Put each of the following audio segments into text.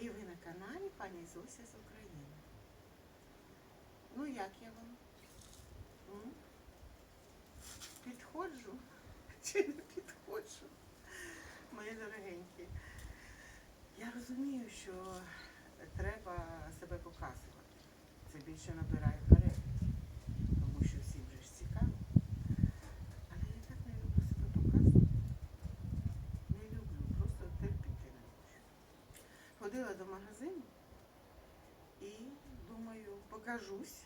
І ви на каналі пані Зося з України. Ну як я вам? М? Підходжу чи не підходжу? Мої дорогенькі. Я розумію, що треба себе показувати. Це більше набирає перегляд, тому що всім вже ж цікаво. Але я так не люблю себе показувати. Не люблю, просто терпіти не можу. Магазину і думаю, покажусь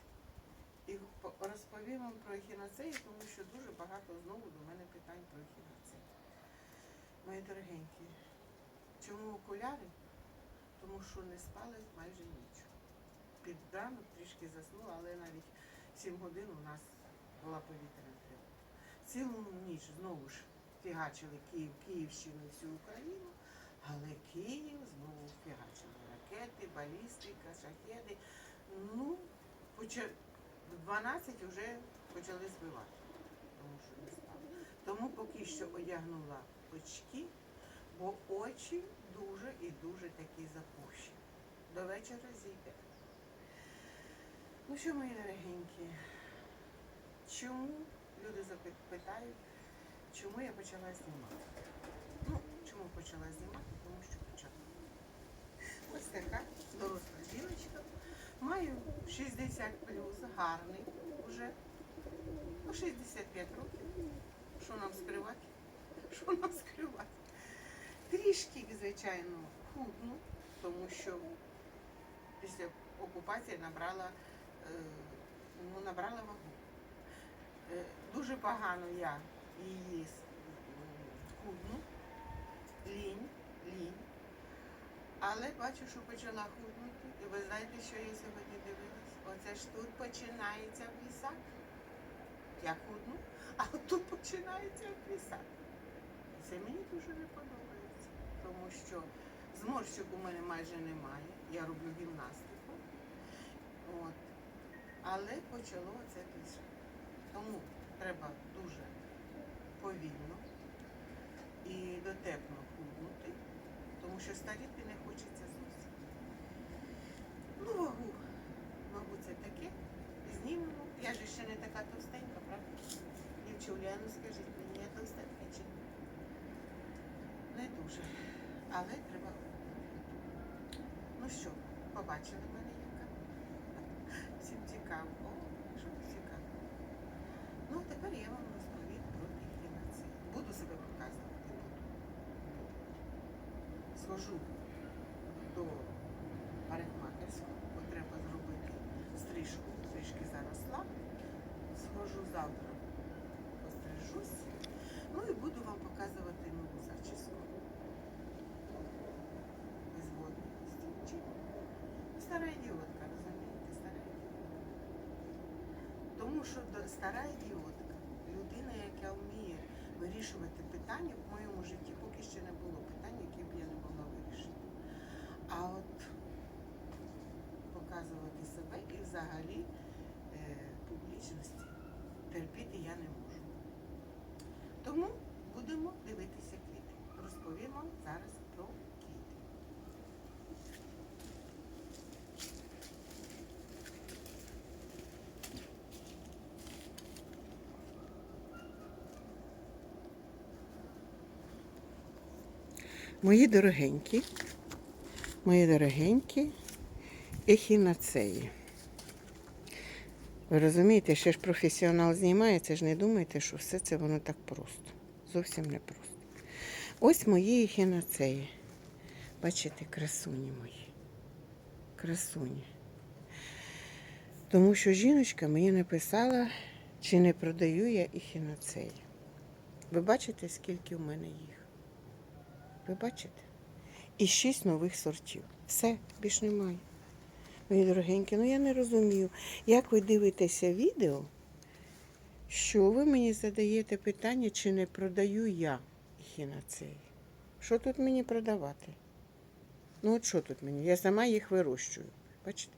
і розповім вам про ехінацею, тому що дуже багато знову до мене питань про ехінацею. Мої дорогенькі, чому окуляри? Тому що не спали майже ніч. Під ранок трішки заснула, але навіть 7 годин у нас була повітряна тривога. Цілу ніч знову ж фігачили Київ, Київщину всю Україну, але Київ знову фігачили ракети, балістика, шахеди. Ну, в 12 вже почали збивати, тому що не спали. Тому поки що одягнула очки, бо очі дуже і дуже такі запущені. До вечора зійде. Ну що, мої дорогенькі, чому люди питають, чому я почала знімати? Ну, чому почала знімати? Тому що почала. Ось така доросла жіночка. Маю 60 плюс, гарний вже. Ну, 65 років. Що нам скривати? Що нам скривати? Трішки, звичайно, худну, тому що після окупації набрала, е, ну, набрала вагу. Е, Дуже погано я її худну, лінь, лінь. Але бачу, що почала худнути. І ви знаєте, що я сьогодні дивилась? Оце ж тут починається вісак. Я худну, а тут починається вісак. І це мені дуже не подобається, тому що зморщик у мене майже немає. Я роблю гімнастику. От. Але почало це після. Тому треба дуже повільно і дотепно худнути, тому що старіти не хочеться зовсім. Ну, вагу, мабуть, це таке. Знімемо. Я ж ще не така товстенька, правда? Дівчуля, ну скажіть мені, я товстенька чи? Не дуже. Але треба. Ну що, побачили мене яка? Всім цікаво. О, що цікаво. Ну, тепер я вам розповім про ехінацію. Буду себе показувати. Схожу до парикмахерського, бо треба зробити стрижку, трішки заросла. Схожу завтра, пострижусь. Ну і буду вам показувати нову зачіску. Без водної Стара ідіотка, розумієте, стара ідіотка. Тому що стара ідіотка, людина, яка вміє вирішувати питання, в моєму житті поки ще не було питань, які б я не. А от показувати себе і взагалі е, публічності терпіти я не можу. Тому будемо дивитися квіти. Розповім вам зараз про квіти. Мої дорогенькі, мої дорогенькі ехінацеї. Ви розумієте, ще ж професіонал знімає, це ж не думайте, що все це воно так просто. Зовсім не просто. Ось мої ехінацеї. Бачите, красуні мої. Красуні. Тому що жіночка мені написала, чи не продаю я ехінацеї. Ви бачите, скільки в мене їх? Ви бачите? І шість нових сортів. Все, більш немає. Мої дорогенькі, ну я не розумію, як ви дивитеся відео, що ви мені задаєте питання, чи не продаю я хіноцеї. Що тут мені продавати? Ну от що тут мені? Я сама їх вирощую. Бачите?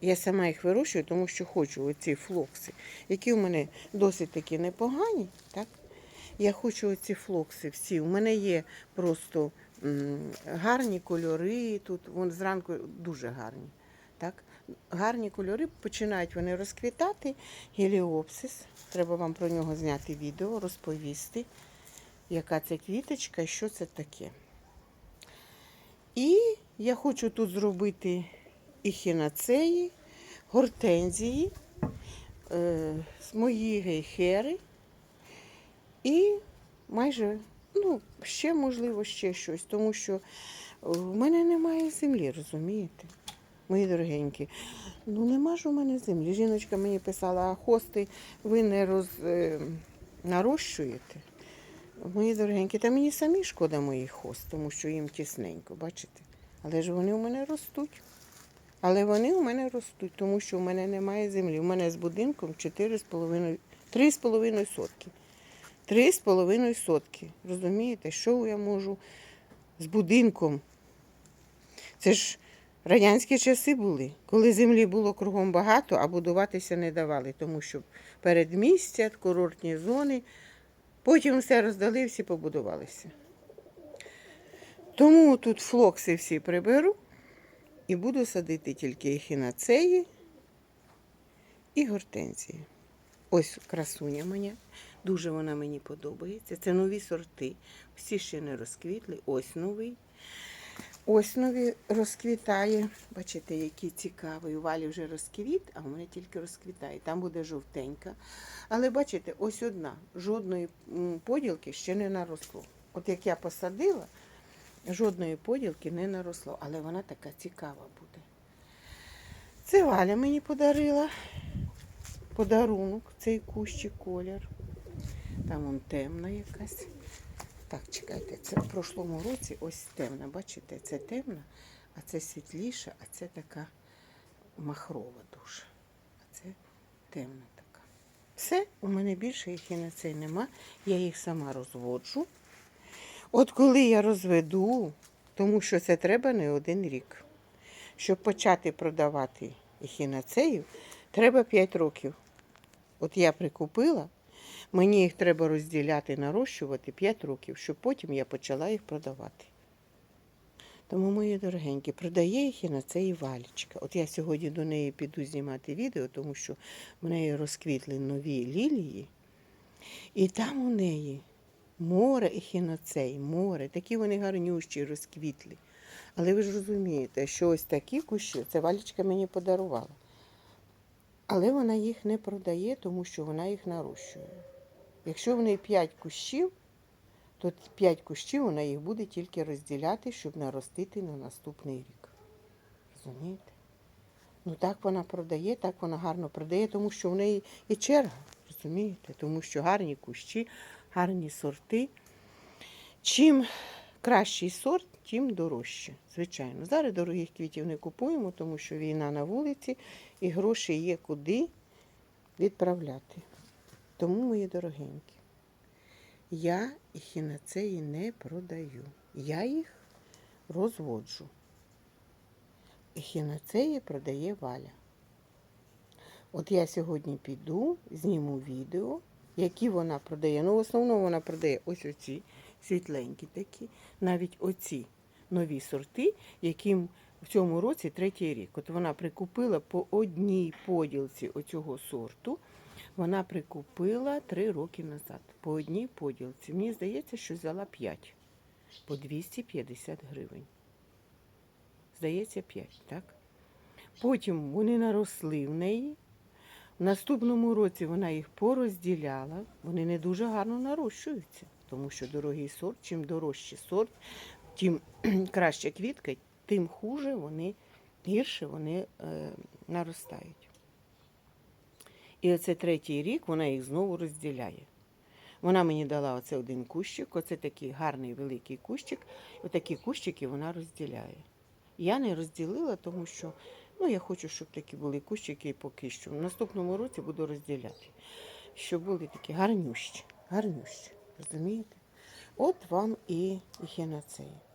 Я сама їх вирощую, тому що хочу оці флокси, які у мене досить таки непогані. Так? Я хочу оці флокси всі. У мене є просто гарні кольори тут, вон зранку дуже гарні. Так? Гарні кольори, починають вони розквітати. Геліопсис. Треба вам про нього зняти відео, розповісти, яка це квіточка і що це таке. І я хочу тут зробити іхінацеї, гортензії, е, мої гейхери і майже, ну, ще, можливо, ще щось, тому що в мене немає землі, розумієте? Мої дорогенькі. Ну, нема ж у мене землі. Жіночка мені писала, а хости ви не роз, е, нарощуєте. Мої дорогенькі, та мені самі шкода моїх хост, тому що їм тісненько, бачите? Але ж вони у мене ростуть. Але вони у мене ростуть, тому що у мене немає землі. У мене з будинком 4,5, 3,5 сотки. 3,5 сотки. Розумієте, що я можу з будинком? Це ж радянські часи були, коли землі було кругом багато, а будуватися не давали, тому що передмістя, курортні зони, потім все роздали, всі побудувалися. Тому тут флокси всі приберу і буду садити тільки ехінацеї і гортензії. Ось красуня моя. Дуже вона мені подобається. Це нові сорти. Всі ще не розквітли. Ось новий. Ось нові розквітає. Бачите, який цікавий. У валі вже розквіт, а у мене тільки розквітає. Там буде жовтенька. Але бачите, ось одна. Жодної поділки ще не наросло. От як я посадила, жодної поділки не наросло. Але вона така цікава буде. Це Валя мені подарила. Подарунок, цей кущик колір. Там он темна якась. Так, чекайте, це в прошлому році ось темна. Бачите, це темна, а це світліша, а це така махрова дуже. А це темна така. Все, у мене більше їх і на цей нема. Я їх сама розводжу. От коли я розведу, тому що це треба не один рік. Щоб почати продавати ехінацеїв, треба 5 років. От я прикупила, мені їх треба розділяти, нарощувати 5 років, щоб потім я почала їх продавати. Тому, мої дорогенькі, продає їх і на це і валічка. От я сьогодні до неї піду знімати відео, тому що в неї розквітли нові лілії. І там у неї море ехіноцей, море, такі вони гарнющі, розквітлі. Але ви ж розумієте, що ось такі кущі, це валічка мені подарувала. Але вона їх не продає, тому що вона їх нарощує. Якщо в неї 5 кущів, то 5 кущів вона їх буде тільки розділяти, щоб наростити на наступний рік. Розумієте? Ну так вона продає, так вона гарно продає, тому що в неї і черга, розумієте? Тому що гарні кущі, гарні сорти. Чим кращий сорт, тим дорожче. Звичайно. Зараз дорогих квітів не купуємо, тому що війна на вулиці і гроші є куди відправляти. Тому, мої дорогенькі, я ехінацеї не продаю. Я їх розводжу. Ехінацеї продає Валя. От я сьогодні піду, зніму відео, які вона продає. Ну, в основному вона продає ось оці світленькі такі, навіть оці нові сорти, яким в цьому році третій рік. От вона прикупила по одній поділці оцього сорту. Вона прикупила три роки назад. По одній поділці. Мені здається, що взяла 5 по 250 гривень. Здається, 5, так? Потім вони наросли в неї. В наступному році вона їх порозділяла. Вони не дуже гарно нарощуються, тому що дорогий сорт, чим дорожчий сорт, тим краща квітка, тим хуже вони, гірше вони е, наростають. І оце третій рік вона їх знову розділяє. Вона мені дала оце один кущик, оце такий гарний великий кущик. Отакі кущики вона розділяє. Я не розділила, тому що ну, я хочу, щоб такі були кущики поки що. В наступному році буду розділяти. Щоб були такі гарнющі, гарнющі. Розумієте? От вам і ехінацеї.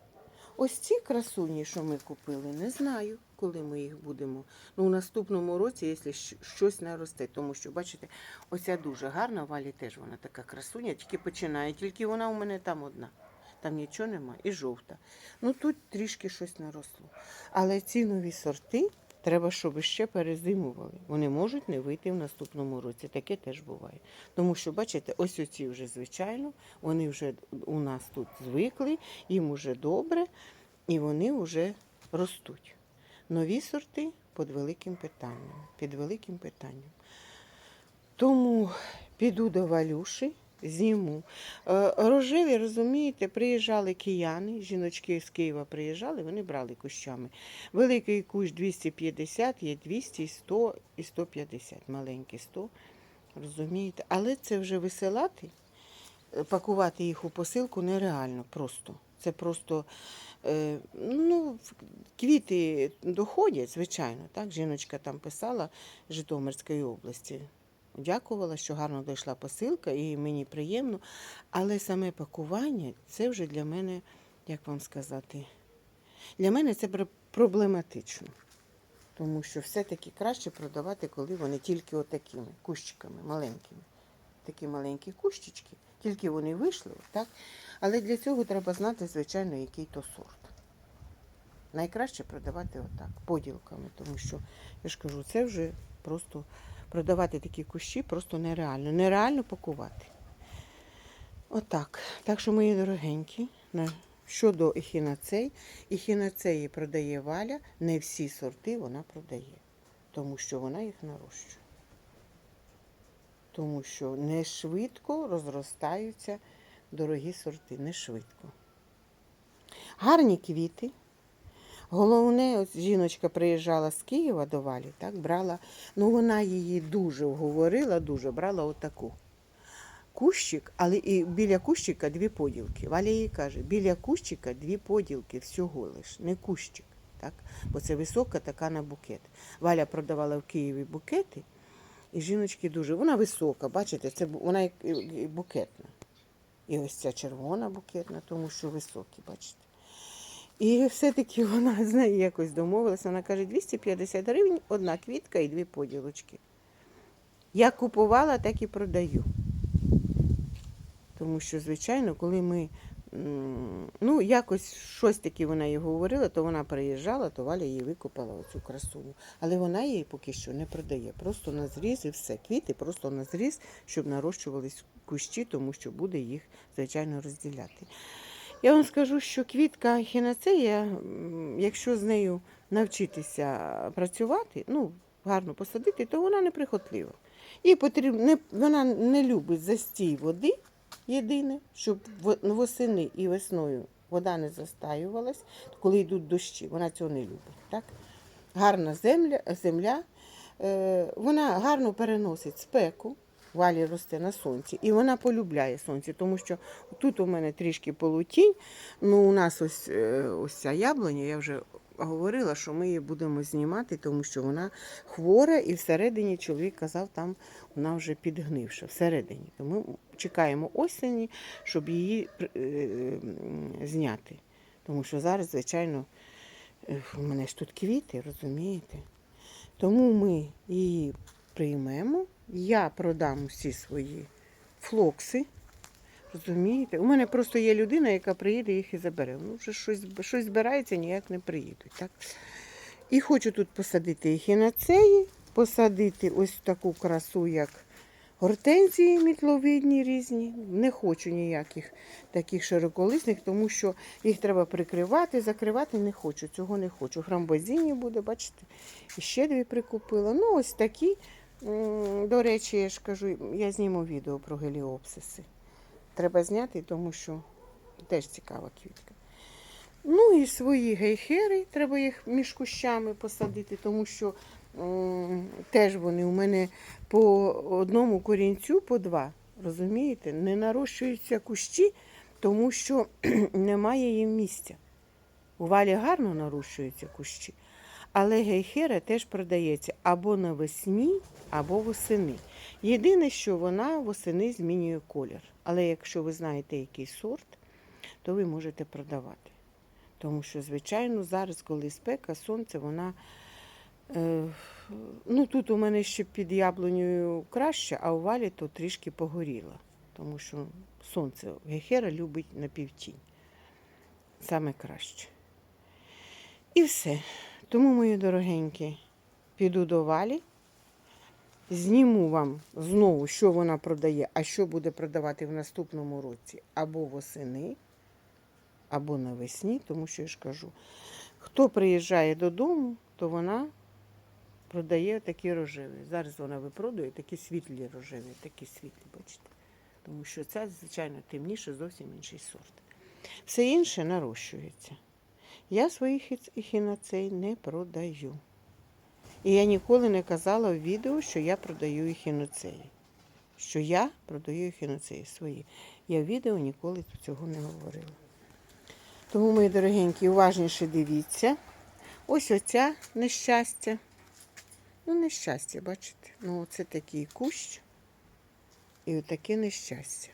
Ось ці красуні, що ми купили, не знаю, коли ми їх будемо. Ну, у наступному році, якщо щось наросте, тому що, бачите, оця дуже гарна, валі теж вона така красуня, тільки починає, тільки вона у мене там одна. там нічого нема, і жовта. Ну тут трішки щось наросло. Але ці нові сорти треба, щоб ще перезимували. Вони можуть не вийти в наступному році. Таке теж буває. Тому що, бачите, ось оці вже звичайно, вони вже у нас тут звикли, їм уже добре, і вони вже ростуть. Нові сорти під великим питанням. Під великим питанням. Тому піду до Валюші, зніму. Е, Рожеві, розумієте, приїжджали кияни, жіночки з Києва приїжджали, вони брали кущами. Великий кущ 250, є 200, 100 і 150, маленький 100, розумієте. Але це вже висилати, е, пакувати їх у посилку нереально просто. Це просто, е, ну, квіти доходять, звичайно. Так, жіночка там писала Житомирської області. Дякувала, що гарно дійшла посилка, і мені приємно. Але саме пакування це вже для мене, як вам сказати, для мене це проблематично. Тому що все-таки краще продавати, коли вони тільки отакими кущиками маленькими. Такі маленькі кущички, тільки вони вийшли, так? Але для цього треба знати, звичайно, який то сорт. Найкраще продавати отак, поділками, тому що, я ж кажу, це вже просто продавати такі кущі просто нереально. Нереально пакувати. Отак. Так що, мої дорогенькі, щодо ехінацей, ехінацеї продає Валя, не всі сорти вона продає, тому що вона їх нарощує. Тому що не швидко розростаються дорогі сорти, не швидко. Гарні квіти. Головне, ось жіночка приїжджала з Києва до Валі, так, брала, ну вона її дуже вговорила, дуже брала отаку. Кущик, але і біля кущика дві поділки. Валя їй каже, біля кущика дві поділки всього лиш, не кущик. Так? Бо це висока така на букет. Валя продавала в Києві букети, і жіночки дуже. Вона висока, бачите, це вона букетна. І ось ця червона букетна, тому що високі, бачите. І все-таки вона з нею якось домовилася. Вона каже, 250 гривень, одна квітка і дві поділочки. Я купувала, так і продаю. Тому що, звичайно, коли ми. Ну, якось щось таке вона їй говорила, то вона приїжджала, то Валя їй викупала оцю красуню. Але вона її поки що не продає. Просто на зріз і все. Квіти просто на зріз, щоб нарощувались кущі, тому що буде їх, звичайно, розділяти. Я вам скажу, що квітка хінацея, якщо з нею навчитися працювати, ну, гарно посадити, то вона неприхотлива. Їй потрібно, не, вона не любить застій води, єдине, щоб восени і весною вода не застаювалась, коли йдуть дощі. Вона цього не любить. Так? Гарна земля, земля е, вона гарно переносить спеку. Валі росте на сонці, і вона полюбляє сонце, тому що тут у мене трішки полутінь. Ну, у нас ось, е, ось ця яблуня, я вже говорила, що ми її будемо знімати, тому що вона хвора, і всередині чоловік казав, там вона вже підгнивша всередині. Тому чекаємо осені, щоб її е, м, зняти. Тому що зараз, звичайно, е, у мене ж тут квіти, розумієте? Тому ми її приймемо. Я продам всі свої флокси. Розумієте? У мене просто є людина, яка приїде їх і забере. Ну, вже щось, щось збирається, ніяк не приїдуть. Так? І хочу тут посадити ехінацеї, посадити ось таку красу, як гортензії мітловидні різні. Не хочу ніяких таких широколисних, тому що їх треба прикривати, закривати не хочу. Цього не хочу. Грамбозіні буде, бачите, і ще дві прикупила. Ну, ось такі. До речі, я ж кажу, я зніму відео про геліопсиси. Треба зняти, тому що теж цікава квітка. Ну і свої гейхери, треба їх між кущами посадити, тому що теж вони у мене по одному корінцю, по два. Розумієте, не нарощуються кущі, тому що немає їм місця. У валі гарно нарощуються кущі, але гейхера теж продається або навесні, або восени. Єдине, що вона восени змінює колір. Але якщо ви знаєте який сорт, то ви можете продавати. Тому що, звичайно, зараз, коли спека, сонце, вона. Е, ну, тут у мене ще під яблунею краще, а у валі то трішки погоріла. Тому що сонце гехера любить на півтінь. саме краще. І все. Тому, мої дорогенькі, піду до валі. Зніму вам знову, що вона продає, а що буде продавати в наступному році або восени, або навесні, тому що я ж кажу, хто приїжджає додому, то вона продає такі рожеві. Зараз вона випродує такі світлі рожеві, такі світлі, бачите. Тому що це, звичайно, темніше, зовсім інший сорт. Все інше нарощується. Я своїх ехінацей не продаю. І я ніколи не казала в відео, що я продаю ехіноцеї. Що я продаю ехіноцеї свої. Я в відео ніколи цього не говорила. Тому, мої дорогенькі, уважніше дивіться. Ось оця нещастя. Ну, нещастя, бачите? Ну, це такий кущ і отаке нещастя.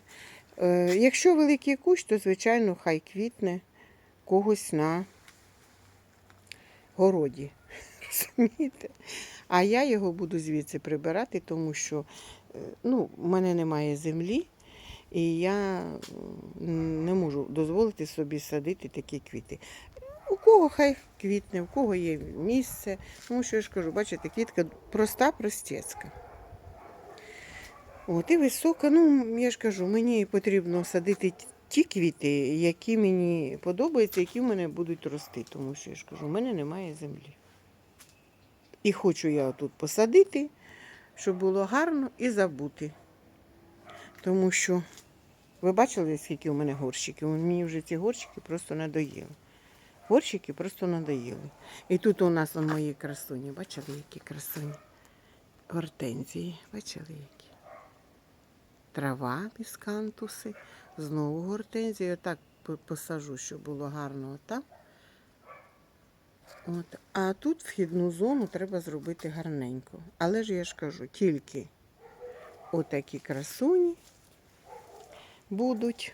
Е, якщо великий кущ, то, звичайно, хай квітне когось на городі. Розумієте? А я його буду звідси прибирати, тому що е, ну, в мене немає землі, і я не можу дозволити собі садити такі квіти. У кого хай квітне, у кого є місце. Тому що я ж кажу, бачите, квітка проста, простецька. От і висока, ну я ж кажу, мені потрібно садити ті квіти, які мені подобаються, які в мене будуть рости. Тому що я ж кажу, у мене немає землі. І хочу я тут посадити, щоб було гарно і забути. Тому що ви бачили, скільки у мене горщиків? Мені вже ці горщики просто надоїли. Горщики просто надоїли. І тут у нас мої красуні. Бачили, які красуні? Гортензії. Бачили, які? Трава біскантуси. Знову гортензії. Отак посажу, щоб було гарно отак. От. А тут вхідну зону треба зробити гарненько. Але ж я ж кажу, тільки отакі красуні будуть.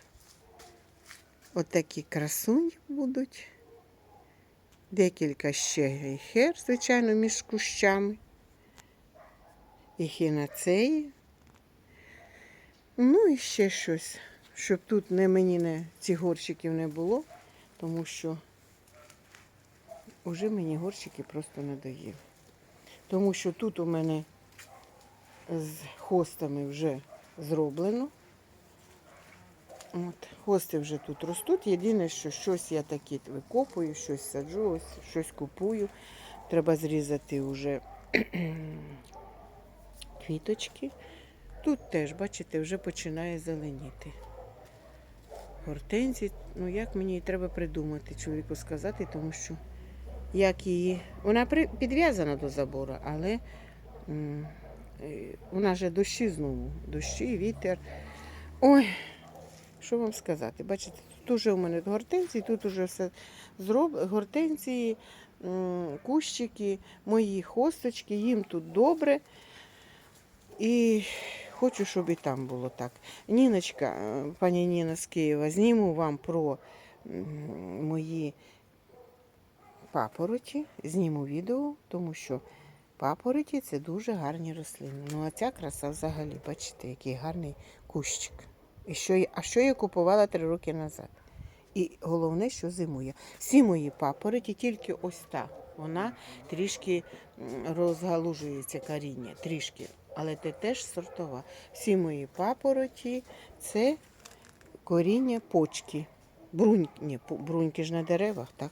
Отакі красуні будуть. Декілька ще гейхер, звичайно, між кущами. І хінацеї. Ну і ще щось, щоб тут не мені не цих горщиків не було, тому що вже мені горщики просто надоїли. Тому що тут у мене з хостами вже зроблено. От, хости вже тут ростуть. Єдине, що щось я таке викопую, щось саджу, ось щось купую. Треба зрізати вже квіточки. Тут теж, бачите, вже починає зеленіти. Гортензії, ну як мені її треба придумати, чоловіку сказати, тому що як її. Вона підв'язана до забору, але е, вона же дощі знову. Дощі, вітер. Ой, що вам сказати? Бачите, тут уже у мене гортензії, тут уже все зроб... гортензії, кущики, мої хосточки, їм тут добре. І хочу, щоб і там було так. Ніночка, е, пані Ніна з Києва, зніму вам про мої папороті, зніму відео, тому що папороті це дуже гарні рослини. Ну а ця краса взагалі, бачите, який гарний кущик. І що, а що я купувала три роки назад? І головне, що зимує. Всі мої папороті, тільки ось та. Вона трішки розгалужується коріння, трішки. Але це теж сортова. Всі мої папороті це коріння почки. Брунь, ні, бруньки ж на деревах, так?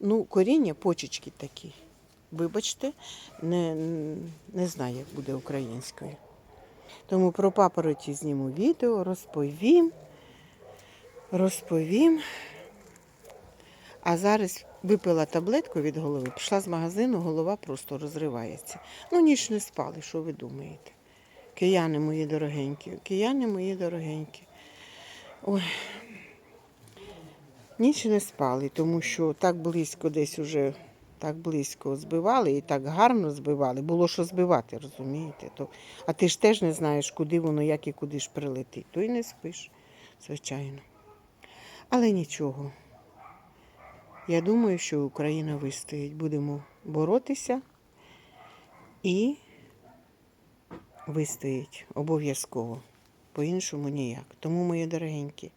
Ну, коріння почечки такі. Вибачте, не, не знаю, як буде українською. Тому про папороті зніму відео, розповім. Розповім. А зараз випила таблетку від голови, пішла з магазину, голова просто розривається. Ну, ніч не спали, що ви думаєте? Кияни мої дорогенькі, кияни мої дорогенькі. Ой. Ніч не спали, тому що так близько десь уже так близько збивали і так гарно збивали. Було що збивати, розумієте? То, а ти ж теж не знаєш, куди воно, як і куди ж прилетить. То й не спиш, звичайно. Але нічого. Я думаю, що Україна вистоїть. Будемо боротися і вистоїть обов'язково. По-іншому ніяк. Тому, мої дорогенькі,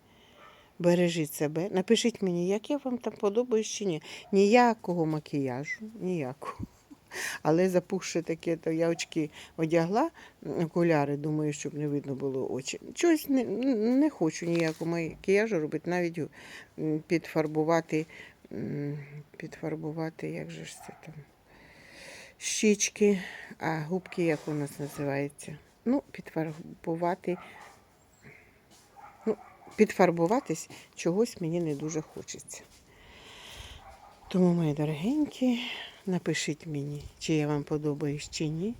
Бережіть себе. Напишіть мені, як я вам там подобаюсь чи ні. Ніякого макіяжу, ніякого. Але запухши таке, то я очки одягла, окуляри, думаю, щоб не видно було очі. Чогось не, не хочу ніякого макіяжу робити, навіть підфарбувати, підфарбувати, як же ж це там, щічки, а губки як у нас називається. Ну, підфарбувати. Ну, підфарбуватись чогось мені не дуже хочеться. Тому, мої дорогенькі, напишіть мені, чи я вам подобаюсь, чи ні.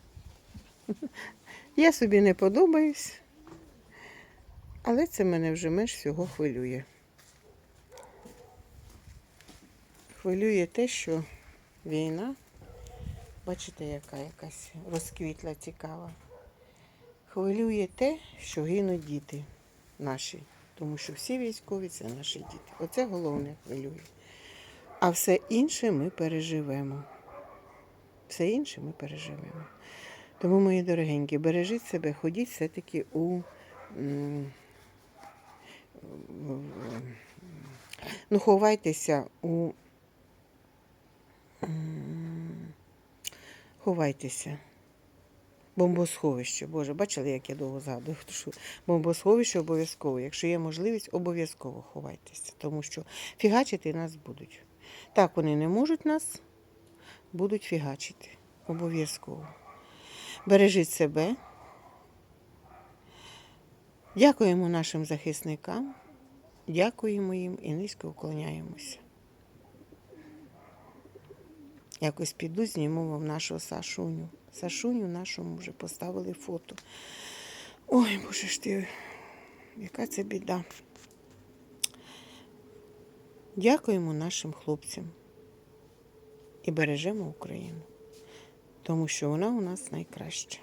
Я собі не подобаюсь, але це мене вже менш всього хвилює. Хвилює те, що війна, бачите, яка якась розквітла цікава. Хвилює те, що гинуть діти наші, тому що всі військові це наші діти. Оце головне хвилює. А все інше ми переживемо. Все інше ми переживемо. Тому, мої дорогенькі, бережіть себе, ходіть все-таки у. Ну, ховайтеся у. Ховайтеся. Бомбосховище. Боже, бачили, як я довго згадую? що Бомбосховище обов'язково. Якщо є можливість, обов'язково ховайтеся, тому що фігачити нас будуть. Так вони не можуть нас, будуть фігачити. Обов'язково. Бережіть себе. Дякуємо нашим захисникам, дякуємо їм і низько уклоняємося. Якось піду, зніму вам нашого Сашуню. Сашуню нашому вже поставили фото. Ой, боже ж ти, яка це біда. Дякуємо нашим хлопцям і бережемо Україну, тому що вона у нас найкраща.